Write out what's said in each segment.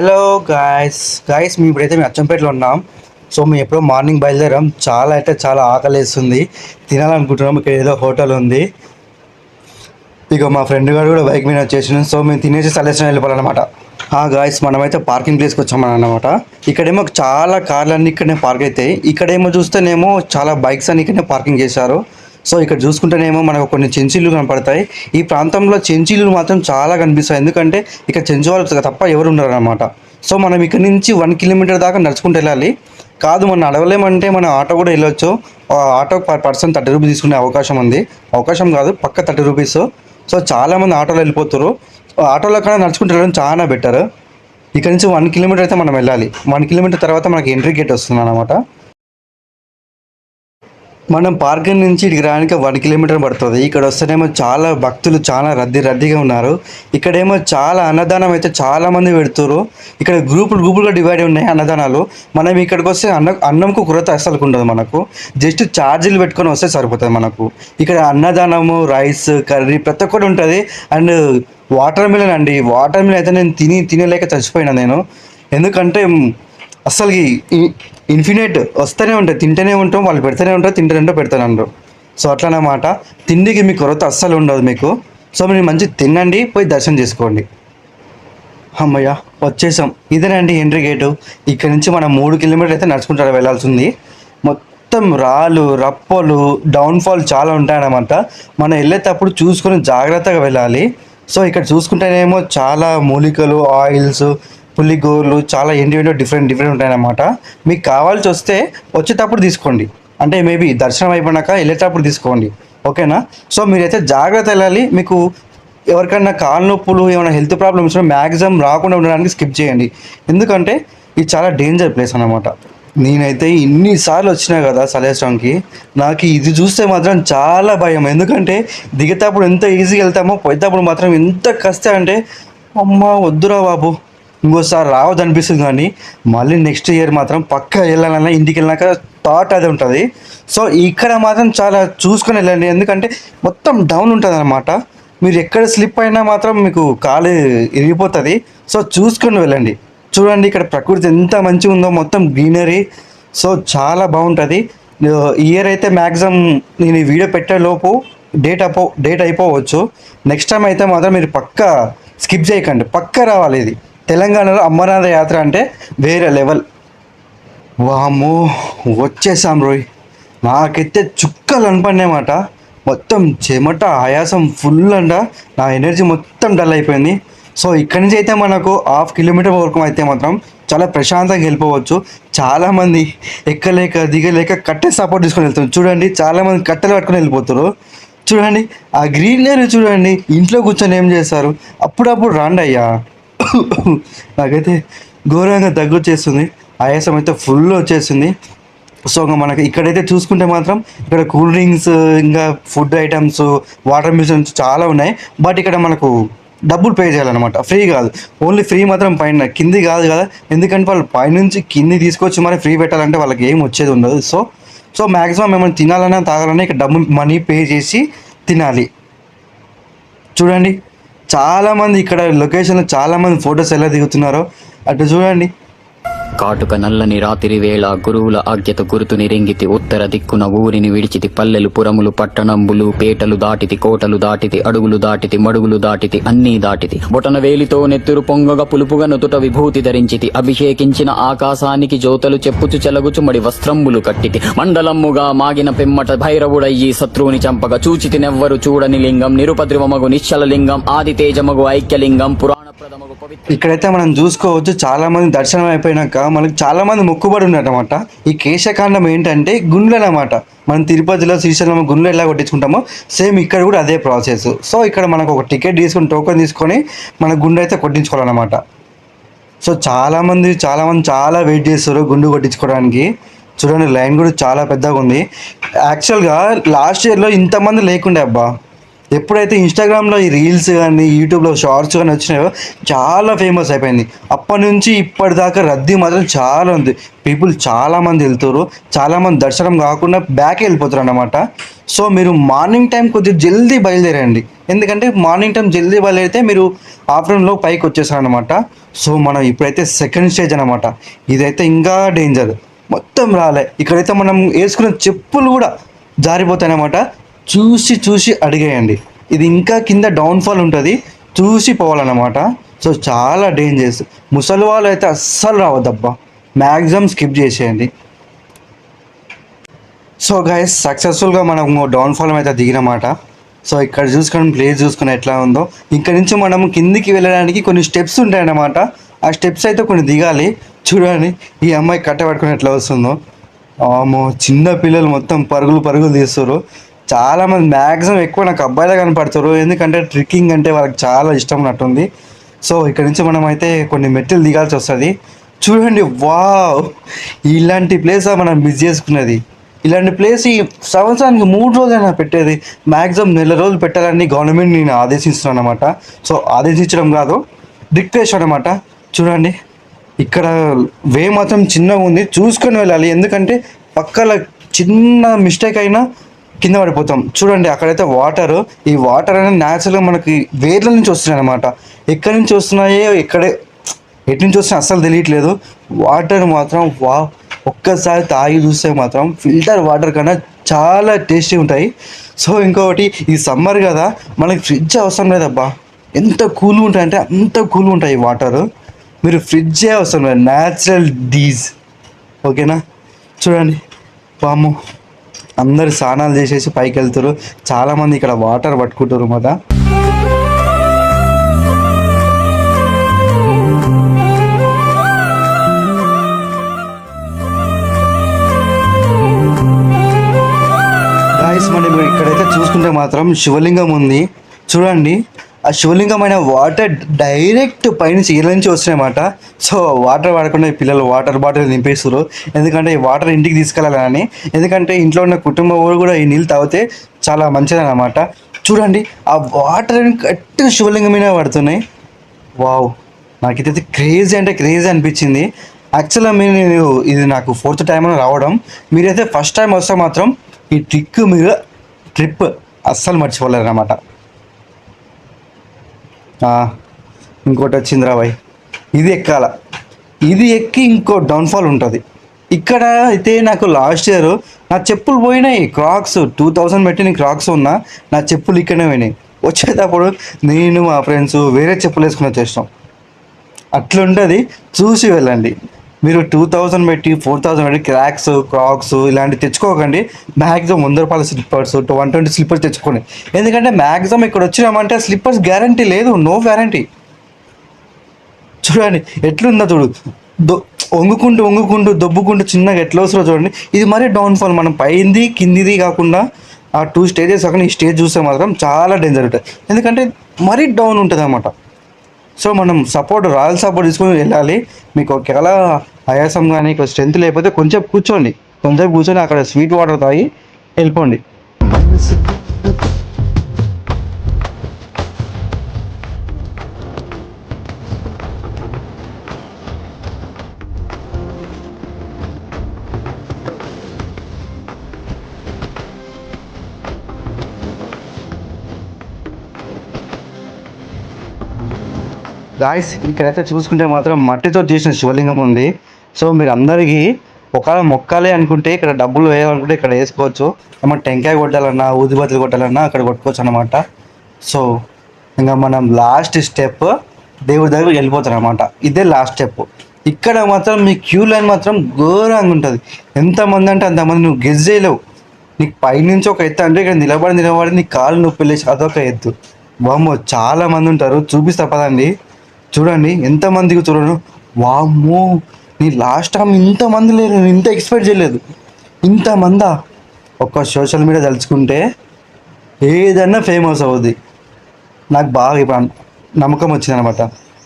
Hello guys guys మేము ఇప్పుడైతే మేము అచ్చంపేటలో ఉన్నాం. సో మేము ఎప్పుడో మార్నింగ్ బయలుదేరాం. చాలా అయితే చాలా ఆకలేస్తుంది. తినాలనుకుంటున్నాం. ఇక్కడ ఏదో హోటల్ ఉంది. ఇక మా ఫ్రెండ్ గారు కూడా బైక్ మీద వచ్చేసిన సో మేము తినేసి సలేసిన వెళ్ళిపోవాలన్నమాట. గాయస్ మనమైతే పార్కింగ్ ప్లేస్కి వచ్చామన్నమాట. ఇక్కడేమో చాలా కార్లన్నీ ఇక్కడనే పార్క్ అవుతాయి ఇక్కడేమో చూస్తేనేమో చాలా బైక్స్ అన్ని ఇక్కడనే పార్కింగ్ చేశారు. సో ఇక్కడ చూసుకుంటేనేమో మనకు కొన్ని చెంచీలు కనపడతాయి. ఈ ప్రాంతంలో చెంచీలు మాత్రం చాలా కనిపిస్తాయి. ఎందుకంటే ఇక్కడ చెంచు వాళ్ళు తప్ప ఎవరు ఉండరు అనమాట సో మనం ఇక్కడ నుంచి వన్ కిలోమీటర్ దాకా నడుచుకుంటూ వెళ్ళాలి. కాదు మనం నడవలేమంటే మనం ఆటో కూడా వెళ్ళొచ్చు. ఆ auto per person thirty rupees తీసుకునే అవకాశం ఉంది. అవకాశం కాదు పక్క థర్టీ రూపీస్. సో చాలామంది ఆటోలో వెళ్ళిపోతారు ఆటోలో కన్నా నడుచుకుంటూ వెళ్ళడం చాలా బెటర్. ఇక్కడ నుంచి వన్ కిలోమీటర్ అయితే మనం వెళ్ళాలి. వన్ కిలోమీటర్ తర్వాత మనకి ఎంట్రీ గేట్ వస్తుంది అనమాట మనం పార్క్ నుంచి ఇక్కడికి రానికి వన్ కిలోమీటర్ పడుతుంది. ఇక్కడ వస్తేనేమో చాలా భక్తులు చాలా రద్దీ రద్దీగా ఉన్నారు. ఇక్కడేమో చాలా అన్నదానం అయితే చాలా మంది పెడుతున్నారు ఇక్కడ గ్రూపులు గ్రూపులుగా డివైడ్ ఉన్నాయి అన్నదానాలు. మనం ఇక్కడికి వస్తే అన్న అన్నంకు కొరత అసలు ఉండదు మనకు. జస్ట్ ఛార్జీలు పెట్టుకొని వస్తే సరిపోతుంది మనకు. ఇక్కడ అన్నదానము రైస్ కర్రీ ప్రతి ఒక్కటి ఉంటుంది. అండ్ వాటర్ మిలన్ అండి. వాటర్ మిలన్ అయితే నేను తిని తినలేక చచ్చిపోయినా నేను. ఎందుకంటే అసలు ఇన్ఫినిట్ వస్తూనే ఉంటాయి తింటూనే ఉంటాం వాళ్ళు పెడుతూనే ఉంటారు తింటూనే ఉంటారు పెడతానే ఉంటారు. సో అట్లనమాట తిండికి మీ కొరత అస్సలు ఉండదు మీకు. సో మీరు మంచి తినండి పోయి దర్శనం చేసుకోండి. అమ్మయ్య వచ్చేసాం. ఇదేనండి ఎంట్రీ గేటు. ఇక్కడ నుంచి మనం మూడు కిలోమీటర్లు అయితే నడుచుకుంటారు వెళ్ళాల్సింది మొత్తం రాళ్ళు రప్పలు డౌన్ఫాల్ చాలా ఉంటాయన్నమాట. మనం వెళ్ళేటప్పుడు చూసుకొని జాగ్రత్తగా వెళ్ళాలి. సో ఇక్కడ చూసుకుంటేనేమో చాలా మూలికలు ఆయిల్స్ పులిగోర్లు చాలా ఏంటి డిఫరెంట్ డిఫరెంట్ ఉంటాయన్నమాట. మీకు కావాల్సి వస్తే వచ్చేటప్పుడు తీసుకోండి. అంటే మేబీ దర్శనం అయిపోయినాక వెళ్ళేటప్పుడు తీసుకోండి. ఓకేనా? సో మీరైతే జాగ్రత్త వెళ్ళాలి. మీకు ఎవరికైనా కాళ్ళ నొప్పులు ఏమైనా హెల్త్ ప్రాబ్లమ్స్ మ్యాక్సిమం రాకుండా ఉండడానికి స్కిప్ చేయండి. ఎందుకంటే ఇది చాలా డేంజర్ ప్లేస్ అన్నమాట. నేనైతే ఇన్నిసార్లు వచ్చినా కదా సలేశ్వరంకి నాకు ఇది చూస్తే మాత్రం చాలా భయం. ఎందుకంటే దిగేటప్పుడు ఎంత ఈజీగా వెళ్తామో పోయేటప్పుడు మాత్రం ఎంత కష్టం అంటే అమ్మ వద్దురా బాబు. ఇంకోసారి రావద్దు అనిపిస్తుంది కానీ మళ్ళీ నెక్స్ట్ ఇయర్ మాత్రం పక్క వెళ్ళాలన్నా ఇంటికి వెళ్ళినాక థాట్ అది ఉంటుంది. సో ఇక్కడ మాత్రం చాలా చూసుకొని వెళ్ళండి. ఎందుకంటే మొత్తం డౌన్ ఉంటుంది అనమాట మీరు ఎక్కడ స్లిప్ అయినా మాత్రం మీకు కాలు ఇరిగిపోతుంది. సో చూసుకొని వెళ్ళండి. చూడండి ఇక్కడ ప్రకృతి ఎంత మంచిగా ఉందో మొత్తం గ్రీనరీ సో చాలా బాగుంటుంది. ఇయర్ uh, అయితే మ్యాక్సిమం నేను ఈ వీడియో పెట్టే లోపు డేట్ అయిపో డేట్ అయిపోవచ్చు. నెక్స్ట్ టైం అయితే మాత్రం మీరు పక్క స్కిప్ చేయకండి. పక్క రావాలి ఇది. తెలంగాణలో అమరనాథ యాత్ర అంటే వేరే లెవెల్. వామ్మో వచ్చేసాం రోయ్. నాకైతే చుక్కలు అనమాట మొత్తం చెమట ఆయాసం ఫుల్ అంట. నా ఎనర్జీ మొత్తం డల్ అయిపోయింది. సో ఇక్కడి నుంచి అయితే మనకు హాఫ్ కిలోమీటర్ వరకు అయితే మాత్రం చాలా ప్రశాంతంగా వెళ్ళిపోవచ్చు. చాలామంది ఎక్కలేక దిగలేక కట్టే సపోర్ట్ తీసుకొని వెళ్తారు చూడండి చాలామంది కట్టెలు పట్టుకొని వెళ్ళిపోతారు చూడండి ఆ గ్రీనరీ చూడండి ఇంట్లో కూర్చొని ఏం చేస్తారు? అప్పుడప్పుడు రాండి అయ్యా. నాకైతే ఘోరంగా దగ్గు వచ్చేస్తుంది. ఆయాసం అయితే ఫుల్ వచ్చేసింది సో ఇంకా మనకి ఇక్కడైతే చూసుకుంటే మాత్రం ఇక్కడ కూల్ డ్రింక్స్ ఇంకా ఫుడ్ ఐటమ్స్ వాటర్ మిషన్స్ చాలా ఉన్నాయి. బట్ ఇక్కడ మనకు డబ్బులు పే చేయాలన్నమాట. ఫ్రీ కాదు. ఓన్లీ ఫ్రీ మాత్రం పైన కింది కాదు కదా. ఎందుకంటే వాళ్ళు పైనుంచి కింది తీసుకొచ్చి మరి ఫ్రీ పెట్టాలంటే వాళ్ళకి ఏం వచ్చేది ఉండదు. సో సో మ్యాక్సిమం ఏమైనా తినాలన్నా తాగాలన్నా ఇక్కడ డబ్బు మనీ పే చేసి తినాలి. చూడండి. చాలామంది ఇక్కడ లొకేషన్లో చాలామంది ఫొటోస్ ఎలా దిగుతున్నారో అటు చూడండి. కాటుక నల్లని రాత్రి వేళ గురువుల ఆజ్ఞత గురుతు నిరింగితి ఉత్తర దిక్కున ఊరిని విడిచితి పల్లెలు పురములు పట్టణంబులు పేటలు దాటితి కోటలు దాటితి అడుగులు దాటితి మడుగులు దాటితి అన్నీ దాటితి. బొటన వేలితో నెత్తురు పొంగగా పులుపుగా నుతుట విభూతి ధరించితి. అభిషేకించిన ఆకాశానికి జ్యోతలు చెప్పుచు చెలగుచు మడి వస్త్రంబులు కట్టితి. మండలమ్ముగా మాగిన పిమ్మట భైరవుడయ్యి శత్రువుని చంపగా చూచితి నెవ్వరు చూడని లింగం. నిరుపద్రవమగు నిశ్చల లింగం. ఆదితేజమగు ఐక్యలింగం. పురా ఇక్కడైతే మనం చూసుకోవచ్చు చాలా మంది దర్శనం అయిపోయినాక మనకి చాలా మంది మొక్కుబడి ఉన్నారన్నమాట ఈ కేశకాండం ఏంటంటే గుండ్లు అన్నమాట. మనం తిరుపతిలో శ్రీశైలం గుండ్లు ఎలా కొట్టించుకుంటామో సేమ్ ఇక్కడ కూడా అదే ప్రాసెస్. సో ఇక్కడ మనకు ఒక టికెట్ తీసుకొని టోకెన్ తీసుకొని మన గుండె అయితే కొట్టించుకోవాలన్నమాట. సో చాలామంది చాలామంది చాలా వెయిట్ చేస్తారు గుండు కొట్టించుకోవడానికి. చూడండి లైన్ కూడా చాలా పెద్దగా ఉంది. యాక్చువల్గా లాస్ట్ ఇయర్లో ఇంతమంది లేకుండే అబ్బా. ఎప్పుడైతే ఇన్స్టాగ్రామ్లో ఈ రీల్స్ కానీ యూట్యూబ్లో షార్ట్స్ కానీ వచ్చినాయో చాలా ఫేమస్ అయిపోయింది. అప్పటి నుంచి ఇప్పటిదాకా రద్దీ మాత్రం చాలా ఉంది. పీపుల్ చాలామంది వెళ్తారు చాలామంది దర్శనం కాకుండా బ్యాక్ వెళ్ళిపోతారు అన్నమాట. సో మీరు మార్నింగ్ టైం కొద్దిగా జల్దీ బయలుదేరండి. ఎందుకంటే మార్నింగ్ టైం జల్దీ బయలుదేరితే మీరు ఆఫ్టర్నూన్లో పైకి వచ్చేసారనమాట సో మనం ఇప్పుడైతే సెకండ్ స్టేజ్ అనమాట ఇదైతే ఇంకా డేంజర్ మొత్తం రాలే. ఇక్కడైతే మనం వేసుకున్న చెప్పులు కూడా జారిపోతాయి అనమాట చూసి చూసి అడిగేయండి. ఇది ఇంకా కింద డౌన్ఫాల్ ఉంటుంది. చూసి పోవాలన్నమాట. సో చాలా డేంజరస్ ముసలి వాళ్ళు అయితే అస్సలు రావద్దబ్బా. మ్యాక్సిమం స్కిప్ చేసేయండి. సో గైస్ సక్సెస్ఫుల్గా మనం డౌన్ఫాల్ అయితే దిగినమాట. సో ఇక్కడ చూసుకొని ప్లేస్ చూసుకుని ఎట్లా ఉందో. ఇక్కడ నుంచి మనం కిందికి వెళ్ళడానికి కొన్ని స్టెప్స్ ఉంటాయన్నమాట. ఆ స్టెప్స్ అయితే కొన్ని దిగాలి. చూడండి ఈ అమ్మాయి కట్ట పట్టుకుని ఎట్లా వస్తుందో. ఆమో చిన్న పిల్లలు మొత్తం పరుగులు పరుగులు తీస్తారు చాలామంది మ్యాక్సిమం ఎక్కువ నాకు అబ్బాయిలే కనపడతారు. ఎందుకంటే ట్రిక్కింగ్ అంటే వాళ్ళకి చాలా ఇష్టం ఉన్నట్టుంది సో ఇక్కడ నుంచి మనం అయితే కొన్ని మెట్లు దిగాల్సి వస్తుంది. చూడండి వావ్ ఇలాంటి ప్లేస్ మనం మిస్ చేసుకున్నది. ఇలాంటి ప్లేస్ ఈ సంవత్సరానికి మూడు రోజులైనా పెట్టేది. మ్యాక్సిమం నెల రోజులు పెట్టాలని గవర్నమెంట్ నేను ఆదేశిస్తున్నాను అనమాట సో ఆదేశించడం కాదు రిక్వెస్ట్ అనమాట చూడండి ఇక్కడ వే మాత్రం చిన్నగా ఉంది. చూసుకొని వెళ్ళాలి. ఎందుకంటే పక్కల చిన్న మిస్టేక్ అయినా కింద పడిపోతాం. చూడండి అక్కడైతే వాటర్ ఈ వాటర్ అనేది న్యాచురల్గా మనకి వేర్ల నుంచి వస్తున్నాయి అనమాట ఎక్కడి నుంచి వస్తున్నాయో ఎక్కడే ఎటు నుంచి వస్తున్నాయి అస్సలు తెలియట్లేదు. వాటర్ మాత్రం వా ఒక్కసారి తాగి చూస్తే మాత్రం ఫిల్టర్ వాటర్ కన్నా చాలా టేస్టీ ఉంటాయి. సో ఇంకొకటి ఈ సమ్మర్ కదా మనకి ఫ్రిడ్జ్ అవసరం లేదబ్బా. ఎంత కూల్ ఉంటాయి అంటే అంత కూల్ ఉంటాయి వాటర్. మీరు ఫ్రిడ్జే అవసరం లేదు. న్యాచురల్ డీజ్ ఓకేనా? చూడండి. పాము అందరు స్నానాలు చేసేసి పైకి వెళ్తారు చాలామంది ఇక్కడ వాటర్ పట్టుకుంటారు మాట గాయస్ మనం ఇక్కడైతే చూసుకుంటే మాత్రం శివలింగం ఉంది. చూడండి. ఆ శివలింగమైన వాటర్ డైరెక్ట్ పైనుంచి ఇళ్ళ నుంచి వస్తున్నాయన్నమాట సో వాటర్ వాడకుండా ఈ పిల్లలు వాటర్ బాటిల్ నింపేస్తారు ఎందుకంటే ఈ వాటర్ ఇంటికి తీసుకెళ్ళాలని. ఎందుకంటే ఇంట్లో ఉన్న కుటుంబం వాళ్ళు కూడా ఈ నీళ్ళు తాగితే చాలా మంచిదన్నమాట చూడండి ఆ వాటర్ కరెక్ట్ శివలింగం మీద పడుతున్నాయి. వావ్ నాకు క్రేజీ అంటే క్రేజీ అనిపించింది. యాక్చువల్గా మీరు నేను ఇది నాకు ఫోర్త్ టైం రావడం. మీరైతే ఫస్ట్ టైం వస్తే మాత్రం ఈ ట్రిక్ మీరు ట్రిప్ అస్సలు మర్చిపోలేరు అనమాట ఇంకోటి వచ్చింది రాబాయ్ ఇది ఎక్కాల. ఇది ఎక్కి ఇంకో డౌన్ఫాల్ ఉంటుంది. ఇక్కడ అయితే నాకు లాస్ట్ ఇయర్ నా చెప్పులు పోయినాయి. క్రాక్స్ టూ థౌజండ్ పెట్టిన క్రాక్స్ ఉన్నా. నా చెప్పులు ఇక్కడనే పోయినాయి. వచ్చేటప్పుడు నేను మా ఫ్రెండ్స్ వేరే చెప్పులు వేసుకుని వచ్చేస్తాం అట్లుంటుంది. చూసి వెళ్ళండి. మీరు టూ థౌజండ్ పెట్టి ఫోర్ థౌజండ్ పెట్టి క్రాక్స్ క్రాక్స్ ఇలాంటివి తెచ్చుకోకండి. మ్యాక్సిమం వంద రూపాయల స్లిప్పర్స్ వన్ ట్వంటీ స్లిప్పర్స్ తెచ్చుకోండి. ఎందుకంటే మ్యాక్సిమం ఇక్కడ వచ్చినామంటే స్లిప్పర్స్ గ్యారంటీ లేదు నో గ్యారంటీ చూడండి ఎట్లుందో చూడు. దొ వంగుకుంటూ వంగుకుంటూ దొబ్బుకుంటూ చిన్నగా ఎట్లా వస్తుందో చూడండి. ఇది మరీ డౌన్ఫాల్ మనం పైంది కిందిది కాకుండా ఆ టూ స్టేజెస్ కాకుండా ఈ స్టేజ్ చూస్తే మాత్రం చాలా డేంజర్ ఉంటుంది. ఎందుకంటే మరీ డౌన్ ఉంటుంది అన్నమాట సో మనం సపోర్ట్ రాయల్ సపోర్ట్ తీసుకొని వెళ్ళాలి. మీకు ఒకవేళ ఆయాసం కానీ స్ట్రెంత్ లేకపోతే కొంచెం కూర్చోండి. కొంచెం కూర్చొని అక్కడ స్వీట్ వాటర్ తాగి వెళ్ళిపోండి. గాయస్ ఇక్కడైతే చూసుకుంటే మాత్రం మట్టితో చేసిన శివలింగం ఉంది. సో మీరు అందరికీ ఒకవేళ మొక్కాలి అనుకుంటే ఇక్కడ డబ్బులు వేయాలనుకుంటే ఇక్కడ వేసుకోవచ్చు. ఏమన్నా టెంకాయ కొట్టాలన్నా ఊదిబత్తులు కొట్టాలన్నా అక్కడ కొట్టుకోవచ్చు అనమాట సో ఇంకా మనం లాస్ట్ స్టెప్ దేవుడి దగ్గరికి వెళ్ళిపోతాం అనమాట ఇదే లాస్ట్ స్టెప్ ఇక్కడ మాత్రం మీ క్యూ లైన్ మాత్రం ఘోరంగా ఉంటుంది. ఎంతమంది అంటే అంతమంది నువ్వు గెజ్ చేయలేవు. నీకు పైనుంచి ఒక ఎత్తు అంటే ఇక్కడ నిలబడి నిలబడి నీ కాలు నొప్పి లేచి అదొక ఎత్తు. బామ్మో చాలా మంది ఉంటారు. చూపిస్తా పదండి. చూడండి ఎంతమందికి చూడను వామ్మో నీ లాస్ట్ టైం ఇంతమంది లేరు నేను ఇంత ఎక్స్పెక్ట్ చేయలేదు. ఇంతమందా ఒక్క సోషల్ మీడియా తలుచుకుంటే ఏదన్నా ఫేమస్ అవుద్ది. నాకు బాగా ఇప్పుడు నమ్మకం వచ్చింది అనమాట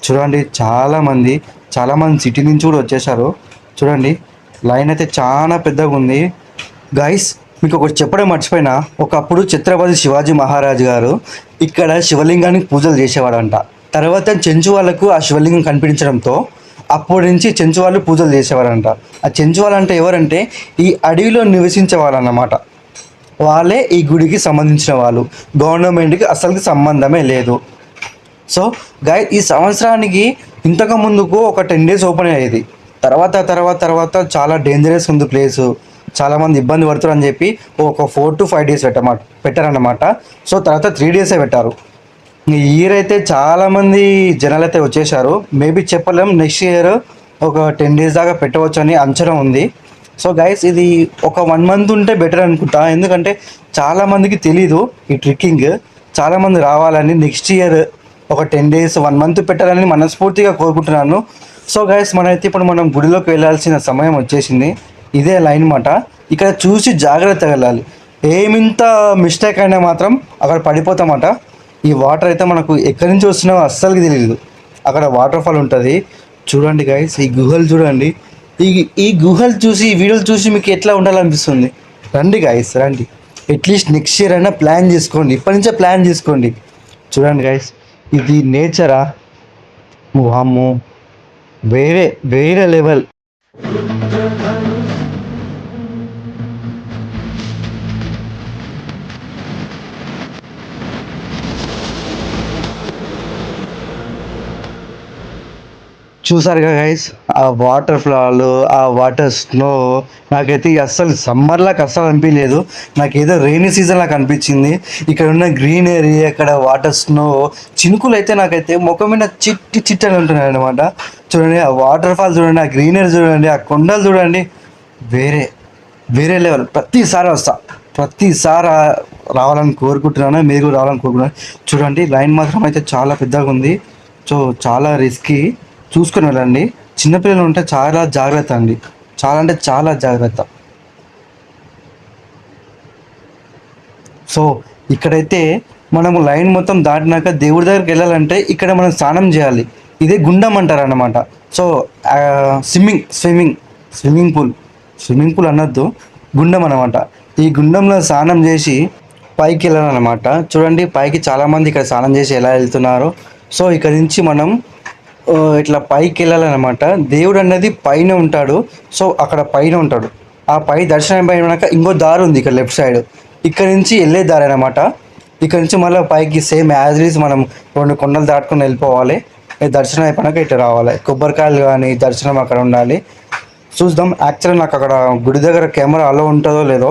చూడండి చాలామంది చాలామంది సిటీ నుంచి కూడా వచ్చేసారు. చూడండి లైన్ అయితే చాలా పెద్దగా ఉంది. గైస్ మీకు ఒకటి చెప్పడం మర్చిపోయినా ఒకప్పుడు ఛత్రపతి శివాజీ మహారాజ్ గారు ఇక్కడ శివలింగానికి పూజలు చేసేవాడంట. తర్వాత చెంచు వాళ్ళకు ఆ శివలింగం కనిపించడంతో అప్పటి నుంచి చెంచు వాళ్ళు పూజలు చేసేవారంట. ఆ చెంచు వాళ్ళు అంటే ఎవరంటే ఈ అడవిలో నివసించే వాళ్ళన్నమాట. వాళ్ళే ఈ గుడికి సంబంధించిన వాళ్ళు. గవర్నమెంట్కి అసలుకి సంబంధమే లేదు. సో గాయ ఈ సంవత్సరానికి ఇంతకు ముందుకు ఒక టెన్ డేస్ ఓపెన్ అయ్యేది. తర్వాత తర్వాత తర్వాత చాలా డేంజరస్ ఉంది ప్లేసు చాలామంది ఇబ్బంది పడుతారు అని చెప్పి ఒక ఫోర్ టు ఫైవ్ డేస్ పెట్టమాట పెట్టారన్నమాట. సో తర్వాత త్రీ డేసే పెట్టారు. ఇయర్ అయితే చాలామంది జనాలు అయితే వచ్చేసారు. మేబీ చెప్పలేం నెక్స్ట్ ఇయర్ ఒక టెన్ డేస్ దాకా పెట్టవచ్చు అని అంచనా ఉంది. సో గైస్ ఇది ఒక వన్ మంత్ ఉంటే బెటర్ అనుకుంటా. ఎందుకంటే చాలామందికి తెలీదు ఈ ట్రిక్కింగ్ చాలామంది రావాలని నెక్స్ట్ ఇయర్ ఒక టెన్ డేస్ వన్ మంత్ పెట్టాలని మనస్ఫూర్తిగా కోరుకుంటున్నాను. సో గైస్ మనైతే ఇప్పుడు మనం గుడిలోకి వెళ్ళాల్సిన సమయం వచ్చేసింది. ఇదే లైన్ మాట. ఇక్కడ చూసి జాగ్రత్తగా వెళ్ళాలి. ఏమింత మిస్టేక్ అయినా మాత్రం అక్కడ పడిపోతామట ఈ వాటర్ అయితే మనకు ఎక్కడి నుంచి వస్తున్నాయో అస్సలకి తెలియదు అక్కడ వాటర్ ఫాల్ ఉంటుంది. చూడండి గైస్ ఈ గుహలు చూడండి. ఈ ఈ గుహలు చూసి ఈ వీడియోలు చూసి మీకు ఎట్లా ఉండాలనిపిస్తుంది? రండి గైస్ రండి. అట్లీస్ట్ నెక్స్ట్ ఇయర్ అయినా ప్లాన్ చేసుకోండి. ఇప్పటి నుంచే ప్లాన్ చేసుకోండి. చూడండి గైస్ ఇది నేచరా? వామ్మో. వేరే వేరే లెవెల్ చూసారుగా గైస్ ఆ వాటర్ ఫ్లాలు ఆ వాటర్ స్నో నాకైతే అస్సలు సమ్మర్లాగా అస్సలు అనిపించలేదు. నాకు ఏదో రెయినీ సీజన్ లాగా అనిపించింది ఇక్కడ ఉన్న గ్రీనరీ అక్కడ వాటర్ స్నో చినుకులు అయితే నాకైతే ముఖం మీద చిట్టి చిట్టి అని ఉంటున్నాయి అనమాట చూడండి ఆ వాటర్ ఫాల్ చూడండి ఆ గ్రీనరీ చూడండి ఆ కొండలు చూడండి వేరే వేరే లెవెల్ ప్రతిసారి వస్తా. ప్రతిసారి రావాలని కోరుకుంటున్నాను మీరు కూడా రావాలని కోరుకుంటున్నాను. చూడండి లైన్ మాత్రం అయితే చాలా పెద్దగా ఉంది. సో చాలా రిస్కీ చూసుకొని వెళ్ళండి. చిన్నపిల్లలు ఉంటే చాలా జాగ్రత్త అండి. చాలా అంటే చాలా జాగ్రత్త. సో ఇక్కడైతే మనము లైన్ మొత్తం దాటినాక దేవుడి దగ్గరికి వెళ్ళాలంటే ఇక్కడ మనం స్నానం చేయాలి. ఇదే గుండం అంటారు అన్నమాట so swimming swimming swimming pool. Swimming pool అనొద్దు. గుండం అనమాట ఈ గుండంలో స్నానం చేసి పైకి వెళ్ళాలన్నమాట. చూడండి పైకి చాలామంది ఇక్కడ స్నానం చేసి ఎలా వెళ్తున్నారు. సో ఇక్కడ నుంచి మనం ఇట్లా పైకి వెళ్ళాలన్నమాట. దేవుడు అన్నది పైన ఉంటాడు. సో అక్కడ పైన ఉంటాడు. ఆ పై దర్శనం పైన ఇంకో దారి ఉంది ఇక్కడ లెఫ్ట్ సైడ్. ఇక్కడ నుంచి వెళ్ళే దారి అనమాట ఇక్కడ నుంచి మళ్ళీ పైకి సేమ్ యాజ్ ఈజ్ మనం రెండు కొండలు దాటుకుని వెళ్ళిపోవాలి. దర్శనం అయిపోయినాక ఇటు రావాలి. కొబ్బరికాయలు కానీ దర్శనం అక్కడ ఉండాలి. చూద్దాం. యాక్చువల్ నాకు అక్కడ గుడి దగ్గర కెమెరా అలో ఉంటుందో లేదో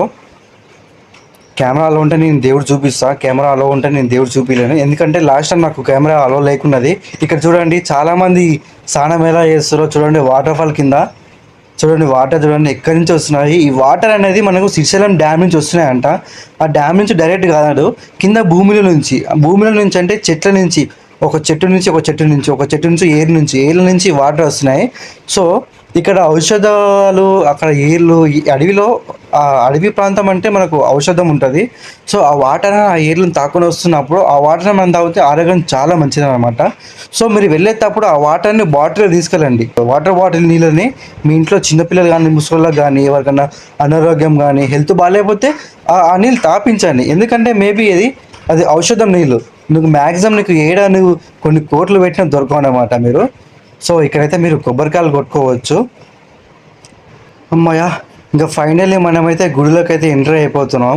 కెమెరా అలో ఉంటే నేను దేవుడు చూపిస్తా కెమెరా అలో ఉంటే నేను దేవుడు చూపించలేను ఎందుకంటే లాస్ట్ టైం నాకు కెమెరా అలో లేకున్నది. ఇక్కడ చూడండి చాలామంది స్నానం ఎలా చేస్తారో చూడండి వాటర్ ఫాల్ కింద. చూడండి వాటర్ చూడండి ఎక్కడి నుంచి వస్తున్నాయి? ఈ వాటర్ అనేది మనకు శ్రీశైలం డ్యామ్ నుంచి వస్తున్నాయంట. ఆ డ్యామ్ నుంచి డైరెక్ట్ కాదు కింద భూమిలో నుంచి. ఆ భూమిలో నుంచి అంటే చెట్ల నుంచి. ఒక చెట్టు నుంచి ఒక చెట్టు నుంచి ఒక చెట్టు నుంచి ఏరు నుంచి ఏళ్ళ నుంచి వాటర్ వస్తున్నాయి. సో ఇక్కడ ఔషధాలు అక్కడ ఏర్లు అడవిలో ఆ అడవి ప్రాంతం అంటే మనకు ఔషధం ఉంటుంది. సో ఆ వాటర్ ఆ ఏర్లను తాకుని వస్తున్నప్పుడు ఆ వాటర్ మనం తాగితే ఆరోగ్యం చాలా మంచిది అనమాట సో మీరు వెళ్ళేటప్పుడు ఆ వాటర్ని బాటిల్ తీసుకెళ్ళండి. వాటర్ బాటిల్ నీళ్ళని మీ ఇంట్లో చిన్నపిల్లలు కానీ ముసలిళ్ళకి కానీ ఎవరికైనా అనారోగ్యం కానీ హెల్త్ బాగాలేకపోతే ఆ ఆ నీళ్ళు తాపించండి. ఎందుకంటే మేబీ అది అది ఔషధం నీళ్ళు. నువ్వు మ్యాక్సిమం నీకు ఏడా నువ్వు కొన్ని కోట్లు పెట్టినా దొరకవు అనమాట మీరు. సో ఇక్కడైతే మీరు కొబ్బరికాయలు కొట్టుకోవచ్చు. అమ్మయ్య ఇంకా ఫైనల్లీ మనమైతే గుడిలోకి అయితే ఎంటర్ అయిపోతున్నాం.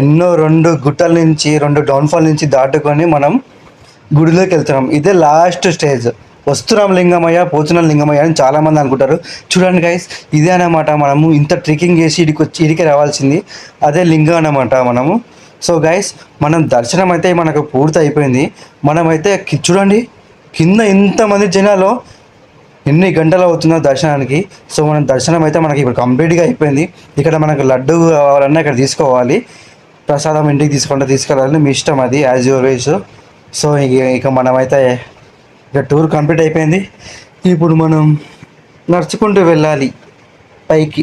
ఎన్నో రెండు గుట్టల నుంచి రెండు డౌన్ఫాల్ నుంచి దాటుకొని మనం గుడిలోకి వెళ్తున్నాం. ఇదే లాస్ట్ స్టేజ్ వస్తున్నాం లింగమయ్య పోతున్నాం లింగమయ్య అని చాలామంది అనుకుంటారు. చూడండి గైస్ ఇదే అన్నమాట మనము ఇంత ట్రెక్కింగ్ చేసి ఇడికి వచ్చి ఇడికి రావాల్సింది. అదే లింగం అనమాట మనము. సో గైస్ మనం దర్శనం అయితే మనకు పూర్తి అయిపోయింది మనమైతే చూడండి కింద ఇంతమంది జనాలు ఎన్ని గంటలు అవుతుందో దర్శనానికి. సో మన దర్శనం అయితే మనకి ఇప్పుడు కంప్లీట్గా అయిపోయింది. ఇక్కడ మనకు లడ్డు కావాలన్నా ఇక్కడ తీసుకోవాలి. ప్రసాదం ఇంటికి తీసుకుంటే తీసుకెళ్ళాలని మీ ఇష్టం అది యాజ్ యువర్ వేస్ సో ఇక ఇక మనమైతే ఇక టూర్ కంప్లీట్ అయిపోయింది. ఇప్పుడు మనం నడుచుకుంటూ వెళ్ళాలి. పైకి.